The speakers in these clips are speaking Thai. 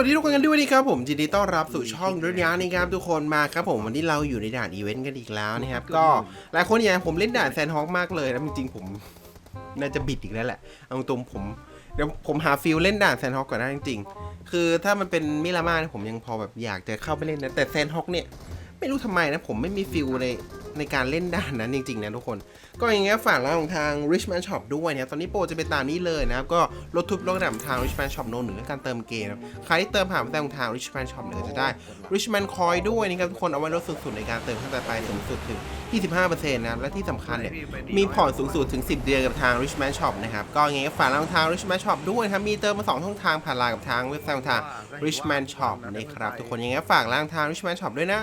วัสดีทุกคนกันด้วยนะครับผมยินดีต้อนรับสู่ช่องด้วยนะนะครับทุกคนมาครับผมวันนี้เราอยู่ในด่านอีเวนต์กันอีกแล้วนะครับก็หลายคนอยากให้ผมเล่นด่านแซนฮอกมากเลยนะจริงๆผมน่าจะบิดอีกแล้วแหละเอาตรงๆผมเดี๋ยวผมหาฟิลเล่นด่านแซนฮอกก่อนนะจริงๆ คือถ้ามันเป็นมิรามาเนี่ยผมยังพอแบบอยากจะเข้าไปเล่นนะแต่แซนฮอกเนี่ยไม่รู้ทำไมนะผมไม่มีฟิลใน ในการเล่นด่านนั้นจริงๆนะทุกคน ก็อย่างเงี้ยฝากร้านของทาง Richman Shop ด้วยนะครับตอนนี้โปรจะเป็นตามนี้เลยนะครับ ก็ลดทุบลดระดับทาง Richman Shop โนนหนึ่งเรื่องการเติมเกมใครที่เติมผ่านแต่ของทาง Richman Shop เนี่ยจะได้ Richman Coin ด้วยนะครับทุกคนเอาไว้ลดสูงสุดในการเติมขั้นต่อไปสูงสุดถึง 25%นะครับและที่สำคัญเนี่ยมีผ่อนสูงสุดถึง 10 เดือนกับทาง Richman Shop นะครับก็อยังไงก็ฝากร้านของทาง Richman Shop ด้วยนะครับมีเติมมาสองช่องทางผ่านไลน์กับทางเว็บไซต์ของทาง Richman Shop นะครับทุกคนอยังไงก็ฝากร้านของทาง Richman Shop ด้วยนะ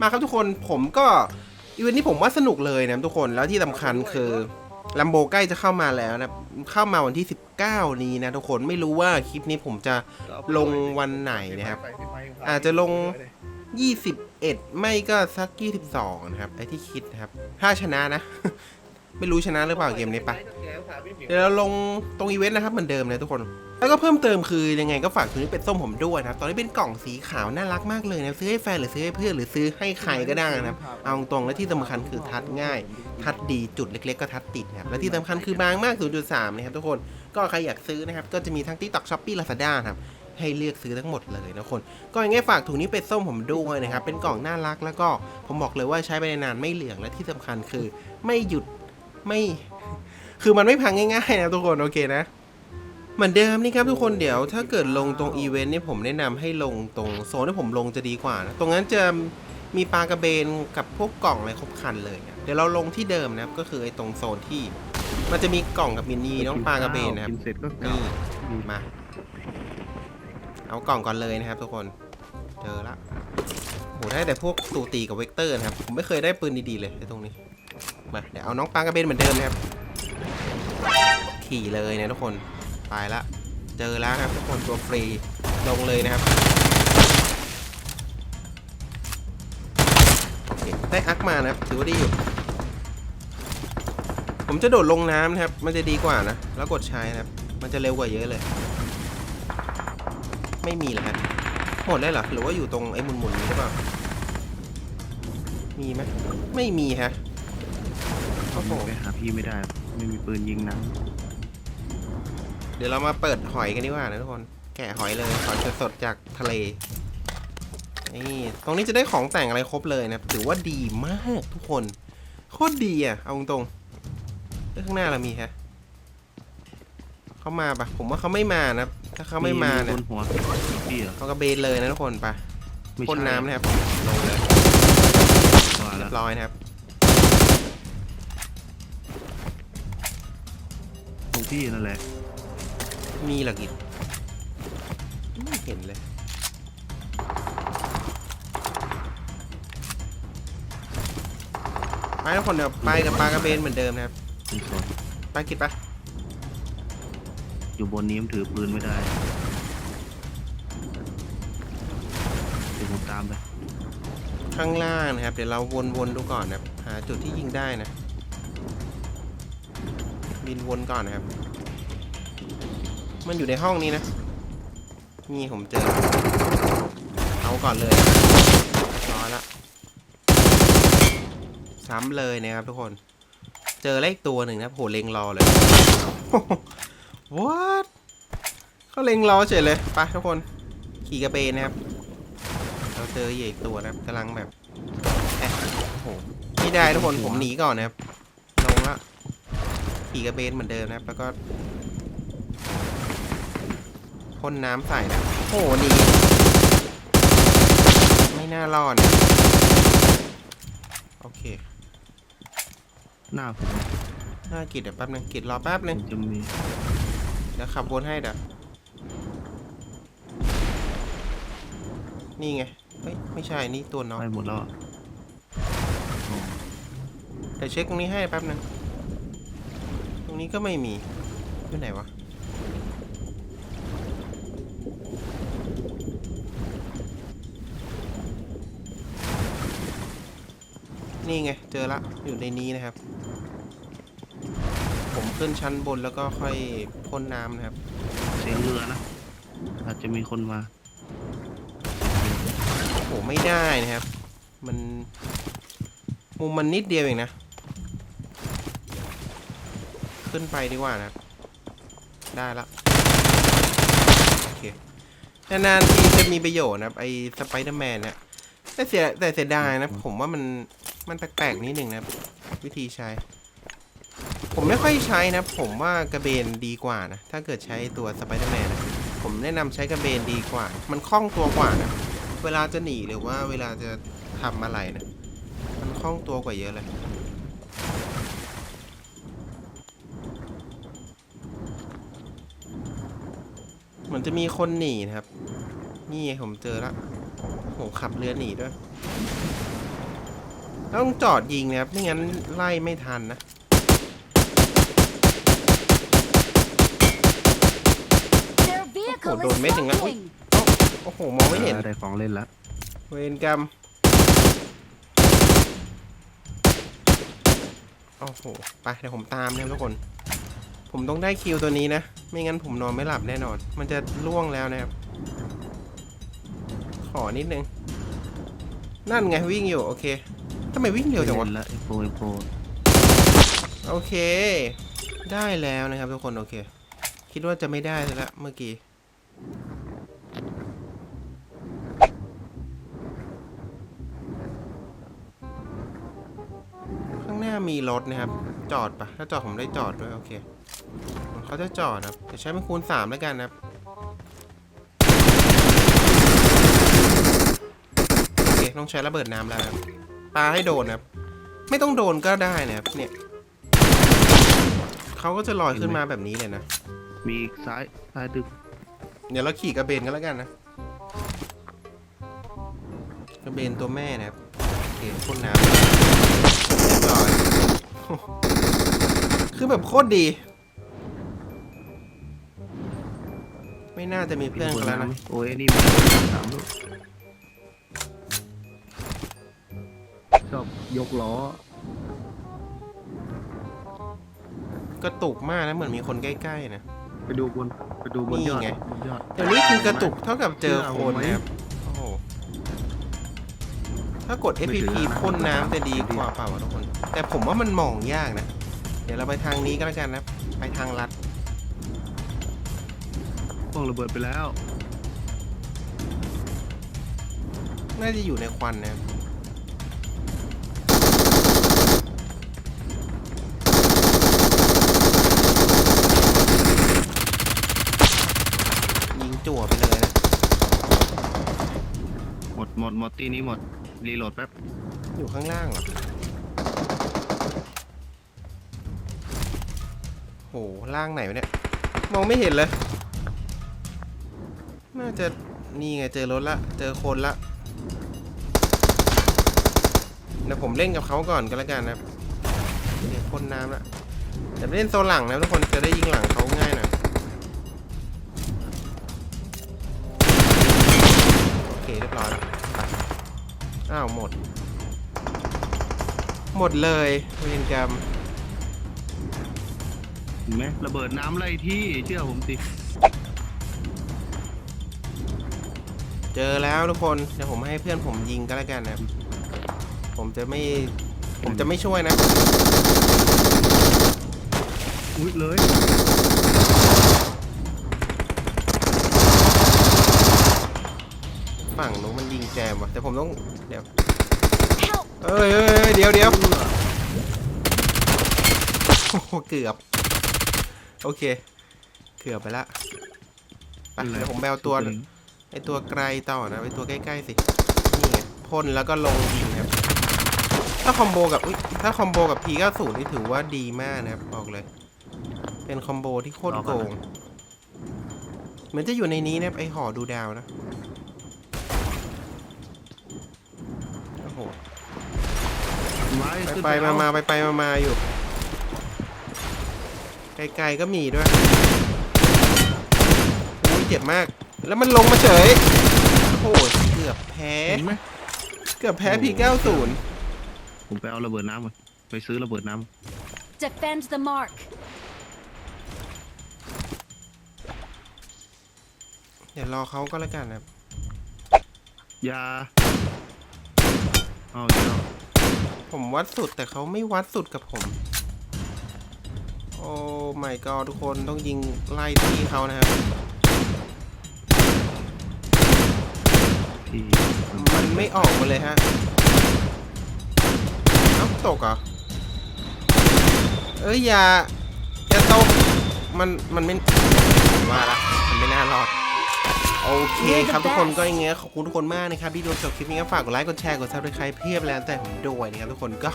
มาครับทุกคนผมก็อีเวนต์นี้ผมว่าสนุกเลยนะทุกคนแล้วที่สำคัญคือลัมโบใกล้จะเข้ามาแล้วนะเข้ามาวันที่ 19 นี้นะทุกคนไม่รู้ว่าคลิปนี้ผมจะลงวันไหนนะครับ อาจจะลง 21 ไม่ก็สัก 22 นะครับไอ้ที่คิดนะครับ ถ้าชนะนะ ไม่รู้ชนะหรือเปล่าเกมนี้ปะเดี๋ยวเราลงตรงอีเวนต์นะครับเหมือนเดิมเลยทุกคน แล้วก็เพิ่มเติมคือยังไงก็ฝากทุนนี้เป็นส้มผมด้วยนะครับตอนนี้เป็นกล่องสีขาวน่ารักมากเลยนะซื้อให้แฟนหรือซื้อให้เพื่อนหรือซื้อให้ใครก็ได้นะครับเอาตรงๆและที่สำคัญคือทัดง่าย ทัดดีจุดเล็ก ๆ ก็ทัดติดนะครับและที่สำคัญคือบางมาก 0.3 นะครับทุกคนก็ใครอยากซื้อนะครับก็จะมีทั้ง TikTok Shopee Lazada นะครับให้เลือกซื้อทั้งหมดเลยนะคนก็ยังไงฝากถุงนี้เป็นส้มผมด้วยนะครับเป็นกล่องน่ารักแล้วก็ผมบอกเลยว่าใช้ไปนานๆไม่เหลืองและที่สำคัญคือไม่หยุด ไม่ คือมันไม่พังง่ายๆนะทุกคนโอเคนะ เหมือนเดิมนี่ครับทุกคนเดี๋ยวถ้าเกิดลงตรงอีเวนต์นี่ผมแนะนำให้ลงตรงโซนที่ผมลงจะดีกว่านะตรงนั้นจะมีปลากระเบนกับพวกกล่องอะไรครบครันเลยนะเดี๋ยวเราลงที่เดิมนะครับก็คือไอ้ตรงโซนที่ มันจะมีกล่องกับมินิน้องปลากระเบนนะครับกินเสร็จก็กลันี่บมาเอากล่องก่อนเลยนะครับทุกคนเจอละโหได้แต่พวกตูตีกับเวกเตอร์นะครับ ผมไม่เคยได้ปืนดีๆเลยในตรงนี้ มาเดี๋ยวเอาน้องปลากระเบนเหมือนเดิมนะครับ ขี่เลยนะทุกคนไปละเจอแล้วครับทุกคนตัวฟรีลงเลยนะครับได้อักมานะครับถือว่าดีอยู่ผมจะโดดลงน้ำนะครับ มันจะดีกว่านะ แล้วกดใช้นะครับ มันจะเร็วกว่าเยอะเลย ไม่มีแล้วฮะหมดเลยเหรอ หรือว่าอยู่ตรงไอ้หมุนๆนี้หรือเปล่า มีไหมไม่มีฮะ โอ้โหไปหาพี่ไม่ได้ ไม่มีปืนยิงนะเดี๋ยวเรามาเปิดหอยกันดีกว่านะทุกคน แกะหอยเลยหอยสดๆจากทะเล นี่ ตรงนี้จะได้ของแต่งอะไรครบเลยนะ ถือว่าดีมากทุกคน โคตรดีอะ เอาตรงๆเอ้ยข้างหน้าเรามีฮะเขามาปะผมว่าเขาไม่มานะ ถ้าเขาไม่มาเนี่ย บนหัวพี่เหรอเขากระเบนเลยนะทุกคนไปไม่พ่นใช่น้ำนะครับลงเลยว่าเรีแล้ยวบร้อยนะครับ ตรงพี่นั่นแหละ มีเหรอกิจไม่เห็นเลย ไปทุกคนเดี๋ยวไปกับปลากระเบนเหมือนเดิมนะครับเป็นศพไปกิจไปอยู่บนนี้มันถือปืนไม่ได้เดี๋ยวผมตามไป ข้างล่างนะครับ เดี๋ยวเราวนๆดูก่อนนะครับ หาจุดที่ยิงได้นะ บินวนก่อนนะครับ มันอยู่ในห้องนี้นะ นี่ผมเจอ เอาก่อนเลยร้อยละ ซ้ำเลยนะครับทุกคน เจอเลขตัวหนึ่งนะโหเล็งรอเลย what เขาเล็งรอเฉยเลยไปทุกคน ขี่กระเบนนะครับ เราเจอเหยอีกตัวนะครับกำลังแบบโอ้โหไม่ได้ทุกคนผมหนีก่อนนะครับลงละ ขี่กระเบนเหมือนเดิมนะครับ แล้วก็พ่นน้ำใส่นะโอ้โหหนีไม่น่ารอดนะโอเค หน้าผมน่ากิดเดี๋ยวแป๊บนึงกิดรอแป๊บนึงจะมีเดี๋ยวขับวนให้เดี๋ยวนี่ไง เฮ้ย ไม่ใช่นี่ตัวน้องไปหมดแล้วอะเดี๋ยวเช็คตรงนี้ให้แป๊บนึง รงนี้ก็ไม่มีอยู่ไหนวะนี่ไง เจอละ อยู่ในนี้นะครับ ผมขึ้นชั้นบนแล้วก็ค่อยพ่นน้ำนะครับ เสียงเรือนะ อาจจะมีคนมา โอ้โห ไม่ได้นะครับ มัน มุมมันนิดเดียวเองนะ ขึ้นไปดีกว่านะ ได้ละโอเคนานๆทีจะมีประโยชน์นะไอ้สไปเดอร์แมนเนี่ยแต่เสียแต่เสียดายนะ ผมว่ามันมันแปลกๆนิดหนึ่งนะ วิธีใช้ ผมไม่ค่อยใช้นะ ผมว่ากระเบนดีกว่านะ ถ้าเกิดใช้ตัวสไปเดอร์แมนนะผมแนะนำใช้กระเบนดีกว่า มันคล่องตัวกว่านะ เวลาจะหนีหรือว่าเวลาจะทำอะไรนะ มันคล่องตัวกว่าเยอะเลย มือนจะมีคนหนีนะครับ นี่ไงผมเจอแล้วโหขับเรือหนีด้วย ต้องจอดยิงนะครับ ไม่งั้นไล่ไม่ทันนะ Their vehicle đồn is mấy thằng lắm. smoking. โอ้โห มองไม่เห็น ได้ของเล่นแล้วเวรกรรมโอ้โห ไปเดี๋ยวผมตามนะครับทุกคน ผมต้องได้คิวตัวนี้นะ ไม่งั้นผมนอนไม่หลับแน่นอน มันจะล่วงแล้วนะครับ ขอนิดนึง นั่นไงวิ่งอยู่ โอเคทำไมวิ่งเร็วจังวะเล่นแล้วไอโฟไอโฟโอเค ได้แล้วนะครับทุกคน โอเค คิดว่าจะไม่ได้ซะแล้วเมื่อกี้ข้างหน้ามีรถนะครับ จอดปะถ้าจอดผมได้จอดด้วย โอเค เขาจะจอดนะครับจะใช้เป็นคูณสามแล้วกันนะครับโอเคต้องใช้ระเบิดน้ำแล้วนะครับปาให้โดนนะครับ ไม่ต้องโดนก็ได้นะครับเนี่ยเขาก็จะลอยขึ้นมาแบบนี้เลยนะ มีอีกซ้ายซ้ายตึก เดี๋ยวเราขี่กระเบนกันแล้วกันนะ กระเบนตัวแม่นะครับโอเคพ่นน้ำเรียบร้อยคือแบบโคตรดี ไม่น่าจะมีเพื่อนกันแล้วนะโอ้ยนี่มีสามลูกชอบยกล้อ กระตุกมากนะเหมือนมีคนใกล้ๆนะ ไปดูบนไปดูบนยอดนี่ไง บนยอด เดี๋ยวนี้คือกระตุกเท่ากับเจอคนนะครับโอ้โหถ้ากด FPP พ่นน้ำจะดีกว่าเปล่าวะทุกคน แต่ผมว่ามันมองยากนะ เดี๋ยวเราไปทางนี้ก็แล้วกันนะ ไปทางลัด พวกระเบิดไปแล้ว น่าจะอยู่ในควันนะครับยิงจั่วไปเลยนะ หมดหมดหมดตีนี้หมด รีโหลดแป๊บ อยู่ข้างล่างเหรอ โหล่างไหนวะเนี่ย มองไม่เห็นเลย น่าจะนี่ไงเจอรถละเจอคนละเดี๋ยวผมเล่นกับเขาก่อนก็แล้วกันนะเดี๋ยวพ่นน้ำละแต่ไม่เล่นโซนหลังนะทุกคนจะได้ยิงหลังเขาง่ายหน่อยโอเคเรียบร้อยแล้วไปอ้าวหมด หมดเลยเวรกรรมเห็นไหมระเบิดน้ำไล่ที่เชื่อผมสิ เจอแล้วทุกคน เดี๋ยวผมให้เพื่อนผมยิงก็แล้วกันนะครับผมจะไม่ ผมจะไม่ช่วยนะ อุ้ยเลย ฝั่งนู้นมันยิงแจมว่ะ แต่ผมต้อง เดี๋ยว Help! เอ้ยเอ้ยเอ้ยเดี๋ยวเดี๋ยวโอ้โหเกือบ โอเค เกือบไปละไปเดี๋ยวผมแบวตัว ไอตัวไกลต่อนะไอตัวใกล้ๆสิ นี่ไงพ่นแล้วก็ลงยิงนะครับ ถ้าคอมโบกับอุ๊ยถ้าคอมโบกับ P90 นี่ถือว่าดีมากนะครับบอกเลย เป็นคอมโบที่โคตรโกง เหมือนจะอยู่ในนี้นะครับไอห่อดูดาวนะโอ้โหไม้ไปขึ้นไปมาเอมาไปไปมามาอยู่ ไกลๆก็มีด้วยอุ้ยเจ็บมาก แล้วมันลงมาเฉย โอ้โหเกือบแพ้ เห็นไหมเกือบแพ้โอ้โห P90 ผมไปเอาระเบิดน้ำมาไปซื้อระเบิดน้ Defend the mark. เดี๋ยวรอเขาก็แล้วกันนะครับยาเอาอีกแล้วผมวัดสุดแต่เขาไม่วัดสุดกับผม โอ้ไม่ก็ทุกคนต้องยิงไล่ที่เขานะครับ ที่มันไม่ออกมาเลยฮะเอ้าตกเหรอเอ้ยอย่าอย่าตกมันมันไม่ว่าละมันไม่น่ารอดโอเคครับทุกคนก็อย่างเงี้ยขอบคุณทุกคนมากนะครับที่ดูจบคลิปนี้ก็ฝากกดไลค์กดแชร์กดซับสไครป์เพียบแล้วแต่ผมด้วยนะครับทุกคนก็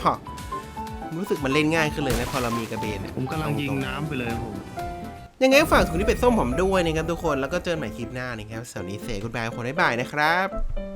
รู้สึกมันเล่นง่ายขึ้นเลยนะพอเรามีกระเบนเนี่ยผมกำลังยิงน้ำไปเลยผม ยังไงฝากถุงที่เป็ดส้มผมด้วยนะครับทุกคนแล้วก็เจอกันใหม่คลิปหน้านะครับสวัสดีเสกคุณบายคนบ๊ายบายนะครับ